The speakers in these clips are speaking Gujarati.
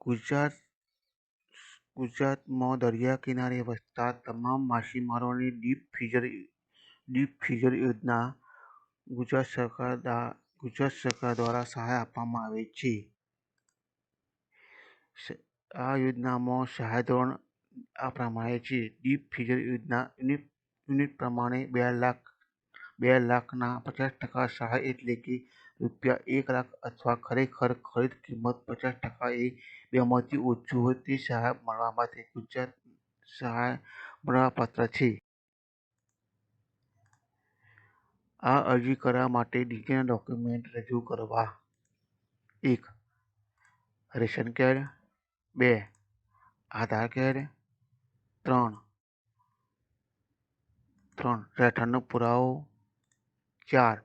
ગુજરાત, ગુજરાતમાં દરિયા કિનારે વસતા તમામ માછીમારોની ડીપ ફ્રીઝર ડીપ ફ્રીઝર યોજના ગુજરાત સરકાર ગુજરાત સરકાર દ્વારા સહાય આપવામાં આવે છે. આ યોજનામાં સહાય ધોરણ આ પ્રમાણે છે. ડીપ ફ્રીઝર યોજના યુનિટ યુનિટ પ્રમાણે બે લાખ, બે લાખના પચાસ ટકા સહાય એટલે કે રૂપિયા એક લાખ અથવા ખરેખર ખરીદ કિંમત પચાસ ટકા એ બેમાંથી ઓછું હોય તે સહાય મળવા માટે ગુજરાત સહાય મળવાપાત્ર છે આ અરજી કરવા માટે નીચેના ડોક્યુમેન્ટ રજૂ કરવા એક રેશન કાર્ડ બે આધાર કાર્ડ ત્રણ ત્રણ રહેઠાણનો પુરાવો ચાર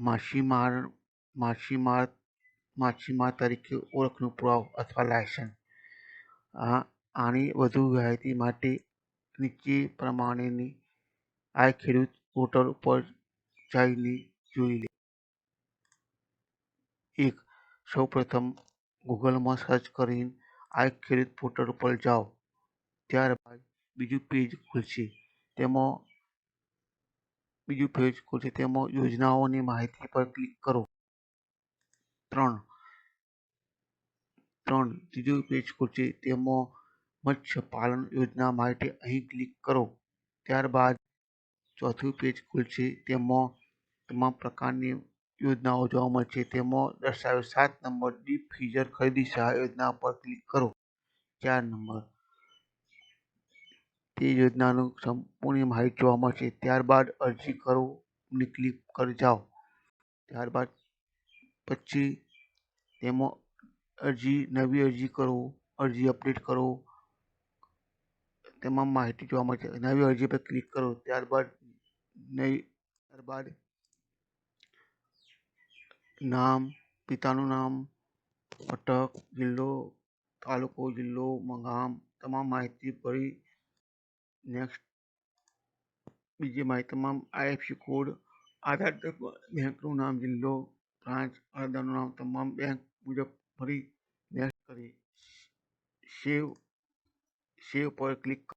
માછીમાર માછીમાર માછીમાર તરીકે ઓળખનું પુરાવો અથવા લાયસન્સ. આ, આની વધુ માહિતી માટે નીચે પ્રમાણેની આ ખેડૂત પોર્ટલ ઉપર જઈને જોઈ લે. એક, સૌપ્રથમ ગૂગલમાં સર્ચ કરીને આ ખેડૂત પોર્ટલ ઉપર જાઓ. ત્યારબાદ બીજું પેજ ખુલશે. તેમાં બીજું પેજ ખુલશે તેમાં યોજનાઓની માહિતી પર ક્લિક કરો. ત્રણ. ત્રણ. ત્રીજું પેજ ખુલશે તેમાં મત્સ્યપાલન યોજના માહિતી અહીં ક્લિક કરો. ત્યારબાદ ચોથું પેજ ખુલશે તેમાં તમામ પ્રકારની યોજનાઓ જોવા મળશે તેમાં દર્શાવેલ સાત નંબર ડીપ ફીઝર ખરીદી સહાય યોજના પર ક્લિક કરો. ચાર નંબર. તે યોજનાનું સંપૂર્ણ માહિતી જોવા મળશે. ત્યારબાદ અરજી કરો, ની ક્લિક પર જાઓ. ત્યારબાદ પછી તેમાં અરજી, નવી અરજી કરો, અરજી અપડેટ કરો. તેમાં માહિતી જોવા મળશે. નવી અરજી પર ક્લિક કરો. ત્યારબાદ નવી ત્યારબાદ નામ, પિતાનું નામ અટક જિલ્લો, તાલુકો, જિલ્લો ગામ તમામ માહિતી ભરી નેક્સ્ટ બીજી માહિતી તમામ આઈએફસી કોડ, આધાર બેંકનું નામ જિલ્લો, બ્રાન્ચ અરજદારનું નામ તમામ બેંક મુજબ ફરી નેક્સ્ટ કરી. સેવ સેવ પર ક્લિક